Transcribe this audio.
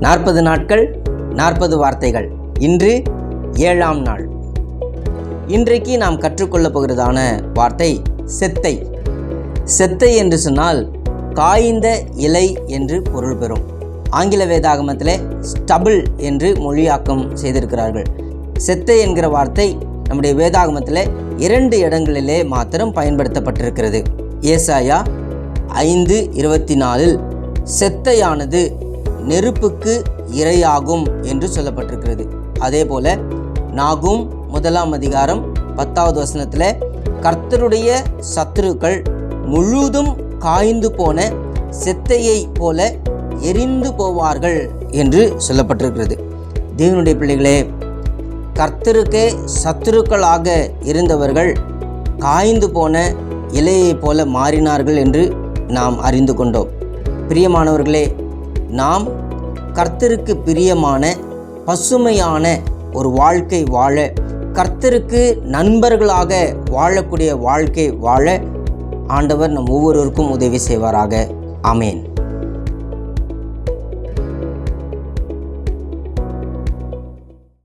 நாற்பது நாட்கள் நாற்பது வார்த்தைகள். இன்று ஏழாம் நாள். இன்றைக்கு நாம் கற்றுக்கொள்ளப் போகிறதான வார்த்தை செத்தை. செத்தை என்று சொன்னால் காய்ந்த இலை என்று பொருள் பெறும். ஆங்கில வேதாகமத்தில் ஸ்டபிள் என்று மொழியாக்கம் செய்திருக்கிறார்கள். செத்தை என்கிற வார்த்தை நம்முடைய வேதாகமத்தில் இரண்டு இடங்களிலே மாத்திரம் பயன்படுத்தப்பட்டிருக்கிறது. ஏசாயா ஐந்து இருபத்தி நாலில் செத்தையானது நெருப்புக்கு இரையாகும் என்று சொல்லப்பட்டிருக்கிறது. அதே போல நாகும் முதலாம் அதிகாரம் பத்தாவது வசனத்தில் கர்த்தருடைய சத்துருக்கள் முழுதும் காய்ந்து போன செத்தையை போல எரிந்து போவார்கள் என்று சொல்லப்பட்டிருக்கிறது. தேவனுடைய பிள்ளைகளே கர்த்தருக்கே சத்துருக்களாக இருந்தவர்கள் காய்ந்து போன இலையைப் போல மாறினார்கள் என்று நாம் அறிந்து கொண்டோம். பிரியமானவர்களே நாம் கர்த்தருக்கு பிரியமான பசுமையான ஒரு வாழ்க்கை வாழ கர்த்தருக்கு நண்பர்களாக வாழக்கூடிய வாழ்க்கை வாழ ஆண்டவர் நம் ஒவ்வொருவருக்கும் உதவி செய்வாராக. அமேன்